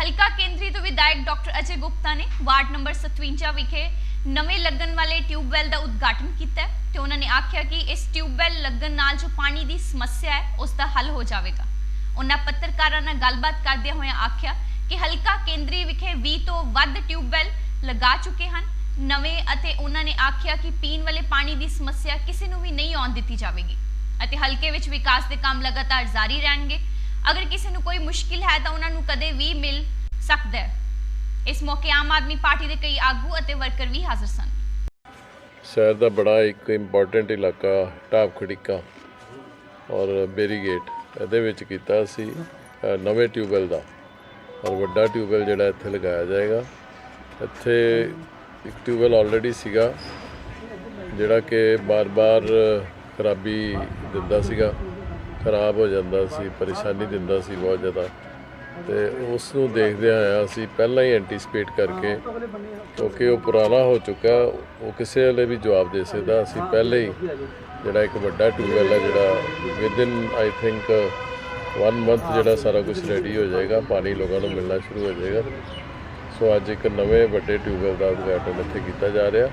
ਹਲਕਾ ਕੇਂਦਰੀ ਤੋਂ ਵਿਧਾਇਕ ਡਾਕਟਰ ਅਜੇ ਗੁਪਤਾ ਨੇ ਵਾਰਡ ਨੰਬਰ 57 ਵਿਖੇ ਨਵੇਂ ਲੱਗਣ ਵਾਲੇ ਟਿਊਬਵੈਲ ਦਾ ਉਦਘਾਟਨ ਕੀਤਾ ਤੇ ਉਹਨਾਂ ਨੇ ਆਖਿਆ ਕਿ ਇਸ ਟਿਊਬਵੈਲ ਲੱਗਣ ਨਾਲ ਜੋ ਪਾਣੀ ਦੀ ਸਮੱਸਿਆ ਹੈ, ਉਸ ਦਾ ਹੱਲ ਹੋ ਜਾਵੇਗਾ। ਉਹਨਾਂ ਪੱਤਰਕਾਰਾਂ ਨਾਲ ਗੱਲਬਾਤ ਕਰਦਿਆਂ ਹੋਇਆਂ ਆਖਿਆ ਕਿ ਹਲਕਾ ਕੇਂਦਰੀ ਵਿਖੇ 20 ਤੋਂ ਵੱਧ ਟਿਊਬਵੈਲ ਲਗਾ ਚੁੱਕੇ ਹਨ। ਨਵੇਂ ਅਤੇ ਉਹਨਾਂ ਨੇ ਆਖਿਆ ਕਿ ਪੀਣ ਵਾਲੇ ਪਾਣੀ ਦੀ ਸਮੱਸਿਆ ਕਿਸੇ ਨੂੰ ਵੀ ਨਹੀਂ ਆਉਣ ਦਿੱਤੀ ਜਾਵੇਗੀ ਅਤੇ ਹਲਕੇ ਵਿੱਚ ਵਿਕਾਸ ਦੇ ਕੰਮ ਲਗਾਤਾਰ ਜਾਰੀ ਰਹਿਣਗੇ। ਅਗਰ ਕਿਸੇ ਨੂੰ ਕੋਈ ਮੁਸ਼ਕਿਲ ਹੈ ਤਾਂ ਉਹਨਾਂ ਨੂੰ ਕਦੇ ਵੀ ਮਿਲ ਸਕਦਾ ਹੈ। ਇਸ ਮੌਕੇ ਆਮ ਆਦਮੀ ਪਾਰਟੀ ਦੇ ਕਈ ਆਗੂ ਅਤੇ ਵਰਕਰ ਵੀ ਹਾਜ਼ਰ ਸਨ। ਸ਼ਹਿਰ ਦਾ ਬੜਾ ਇੱਕ ਇੰਪੋਰਟੈਂਟ ਇਲਾਕਾ ਢਾਬ ਖੜੀਕਾ ਔਰ ਬੇਰੀਗੇਟ ਇਹਦੇ ਵਿੱਚ ਕੀਤਾ ਸੀ ਨਵੇਂ ਟਿਊਬਵੈਲ ਦਾ ਔਰ ਵੱਡਾ ਟਿਊਬਵੈਲ ਜਿਹੜਾ ਇੱਥੇ ਲਗਾਇਆ ਜਾਏਗਾ। ਇੱਥੇ ਇੱਕ ਟਿਊਬਵੈਲ ਆਲਰੇਡੀ ਸੀਗਾ, ਜਿਹੜਾ ਕਿ ਬਾਰ-ਬਾਰ ਖਰਾਬੀ ਦਿੰਦਾ ਸੀਗਾ। ਖਰਾਬ ਹੋ ਜਾਂਦਾ ਸੀ, ਪਰੇਸ਼ਾਨੀ ਦਿੰਦਾ ਸੀ ਬਹੁਤ ਜ਼ਿਆਦਾ। ਤੇ ਉਸ ਨੂੰ ਦੇਖਦੇ ਆਇਆ ਅਸੀਂ ਪਹਿਲਾਂ ਹੀ ਐਂਟੀਸਪੇਟ ਕਰਕੇ, ਕਿਉਂਕਿ ਉਹ ਪੁਰਾਣਾ ਹੋ ਚੁੱਕਾ, ਉਹ ਕਿਸੇ ਵੇਲੇ ਵੀ ਜਵਾਬ ਦੇ ਸਕਦਾ। ਅਸੀਂ ਪਹਿਲੇ ਹੀ ਜਿਹੜਾ ਇੱਕ ਵੱਡਾ ਟਿਊਬਵੈਲ ਹੈ ਜਿਹੜਾ ਵਿਦਿਨ ਆਈ ਥਿੰਕ 1 ਮੰਥ ਜਿਹੜਾ ਸਾਰਾ ਕੁਝ ਰੈਡੀ ਹੋ ਜਾਏਗਾ, ਪਾਣੀ ਲੋਕਾਂ ਨੂੰ ਮਿਲਣਾ ਸ਼ੁਰੂ ਹੋ ਜਾਏਗਾ। ਸੋ ਅੱਜ ਇੱਕ ਨਵੇਂ ਵੱਡੇ ਟਿਊਬਵੈਲ ਦਾ ਉਦਘਾਟਨ ਇੱਥੇ ਕੀਤਾ ਜਾ ਰਿਹਾ।